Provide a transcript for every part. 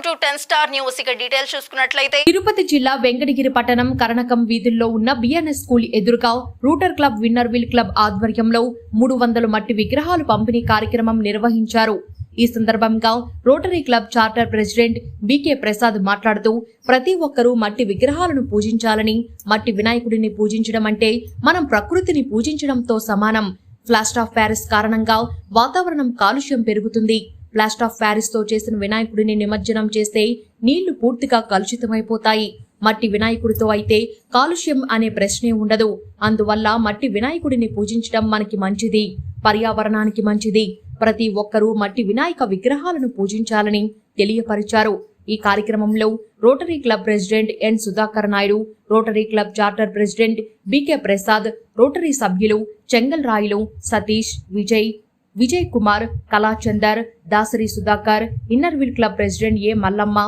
Welcome to ten star news. ఇక details చూసుకున్నట్లయితే తిరుపతి జిల్లా వెంకటగిరి పట్టణం కరణకం వీధుల్లో ఉన్న బిఎన్ఎస్ స్కూల్ ఎదురుగా rotary club inner wheel club ఆధ్వర్యంలో మూడు వందల మట్టి విగ్రహాలు పంపిణీ కార్యక్రమం నిర్వహించారు. ఈ సందర్భంగా rotary club charter president B K Prasad మాట్లాడుతూ ప్రతి ఒక్కరూ మట్టి విగ్రహాలను పూజించాలని మట్టి వినాయకుడిని పూజించడం అంటే మనం ప్రకృతిని పూజించడంతో సమానం. ఫ్లాస్ట్ ఆఫ్ ప్యారిస్ కారణంగా వాతావరణం కాలుష్యం పెరుగుతుంది. ప్లాస్టర్ ఆఫ్ ప్యారిస్తో చేసిన వినాయకుడిని నిమజ్జనం చేస్తే నీళ్ళు పూర్తిగా కలుషితమైపోతాయి. మట్టి వినాయకుడితో అయితే కాలుష్యం అనే ప్రశ్నే ఉండదు. అందువల్ల మట్టి వినాయకుడిని పూజించడం మనకి మంచిది. పర్యావరణానికి మంచిది. ప్రతి ఒక్కరూ మట్టి వినాయక విగ్రహాలను పూజించాలని తెలియపరిచారు. ఈ కార్యక్రమంలో rotary club president N Sudhakar Naidu rotary club charter president B K Prasad rotary సభ్యులు Chengal Rayulu Satish Vijay Vijay Kumar Kalachandar Dasari Sudhakar inner wheel club president A Mallamma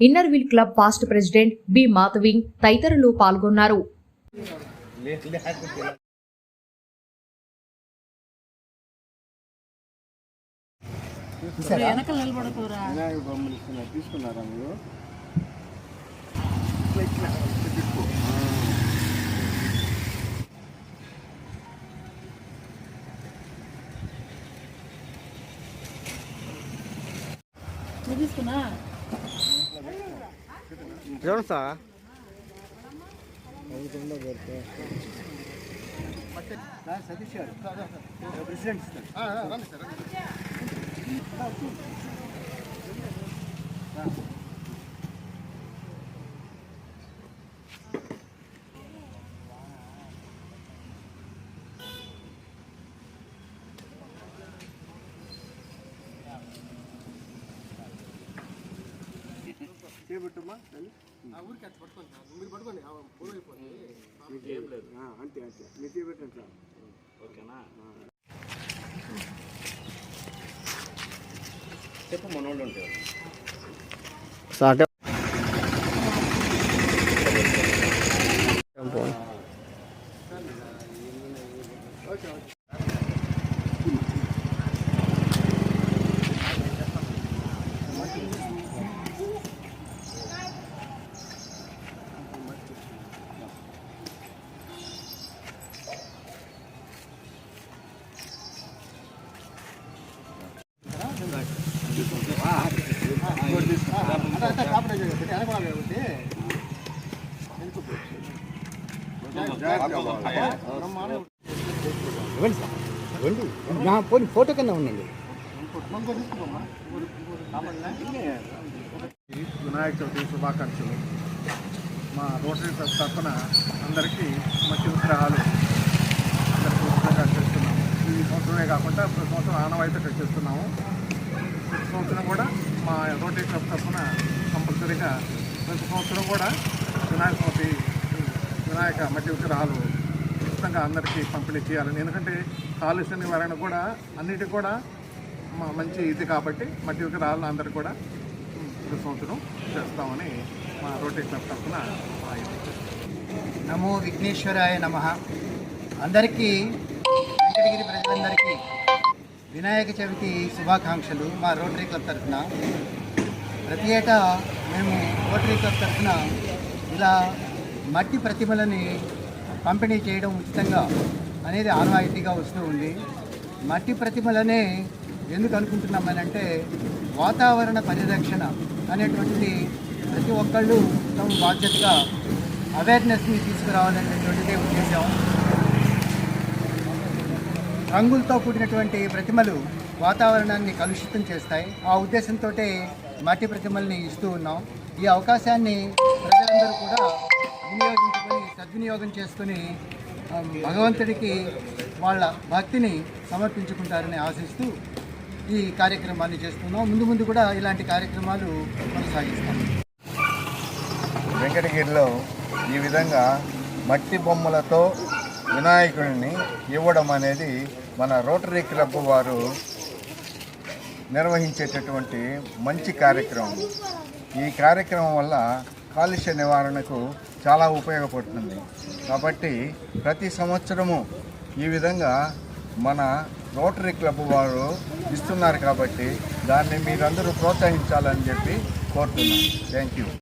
inner wheel club past president B Madhavi తదితరులు పాల్గొన్నారు. తీసుకున్నారా మీరు? తీసుకున్నా. ఎవరు sir? Satish గారు president చేపట్టమ్మా ఊరికి అట్లా పట్టుకోండి మీరు పట్టుకోండి. పొడవు అయిపోతుంది ఏం లేదు. అంతే అంతే. మీరు చేపెట్టండి సార్. ఓకేనా? చెప్పు మనోళ్ళు ఉంటారు సార్ పోనీ ఫోటో కింద ఉండండి. వినాయక చవితి శుభాకాంక్షలు. మా రోటరీ తరఫున అందరికీ మట్టి విగ్రహాలు అందరికీ ఉచితంగా చేస్తున్నాము. ఈ సంవత్సరమే కాకుండా ప్రతి సంవత్సరం ఆనవాయితీగా చేస్తున్నాము ప్రతి సంవత్సరం కూడా మా రోటరీ క్లబ్ తరఫున కంపల్సరీగా ప్రతి సంవత్సరం కూడా వినాయక చవితి వినాయక మట్టి విగ్రహాలు ఖచ్చితంగా అందరికీ పంపిణీ చేయాలని. ఎందుకంటే కాలుష్య నివారణ కూడా అన్నిటి కూడా మా మంచి ఇది కాబట్టి మట్టి విగ్రహాలను అందరికీ కూడా ప్రతి సంవత్సరం చేస్తామని మా రోటరీ క్లబ్ తరఫున నమో విఘ్నేశ్వరాయ నమ. అందరికీ వెంకటగిరి ప్రజలందరికీ వినాయక చవితి శుభాకాంక్షలు మా రోటరీ క్లబ్ తరఫున. ప్రతి ఏటా మేము రోటరీ క్లబ్ తరఫున ఇలా మట్టి ప్రతిమలని పంపిణీ చేయడం ఉచితంగా అనేది ఆనవాయితీగా వస్తూ ఉంది. మట్టి ప్రతిమలనే ఎందుకు అనుకుంటున్నామనంటే వాతావరణ పరిరక్షణ అనేటువంటిది ప్రతి ఒక్కళ్ళు తమ బాధ్యతగా అవేర్నెస్ని తీసుకురావాలనేటువంటిదే ఉద్దేశం. రంగులతో కూడినటువంటి ప్రతిమలు వాతావరణాన్ని కలుషితం చేస్తాయి. ఆ ఉద్దేశంతో మట్టి ప్రతిమల్ని ఇస్తూ ఉన్నాం. ఈ అవకాశాన్ని ప్రజలందరూ కూడా వినియోగించుకొని సద్వినియోగం చేసుకుని భగవంతుడికి వాళ్ళ భక్తిని సమర్పించుకుంటారని ఆశిస్తూ ఈ కార్యక్రమాన్ని చేస్తున్నాం. ముందు ముందు కూడా ఇలాంటి కార్యక్రమాలు కొనసాగిస్తాం. వెంకటగిరిలో ఈ విధంగా మట్టి బొమ్మలతో వినాయకుడిని ఇవ్వడం అనేది మన రోటరీ క్లబ్ వారు నిర్వహించేటటువంటి మంచి కార్యక్రమం. ఈ కార్యక్రమం వల్ల కాలుష్య నివారణకు చాలా ఉపయోగపడుతుంది. కాబట్టి ప్రతి సంవత్సరము ఈ విధంగా మన రోటరీ క్లబ్ వారు ఇస్తున్నారు కాబట్టి దాన్ని మీరందరూ ప్రోత్సహించాలని చెప్పి కోరుతున్నాను థ్యాంక్ యూ.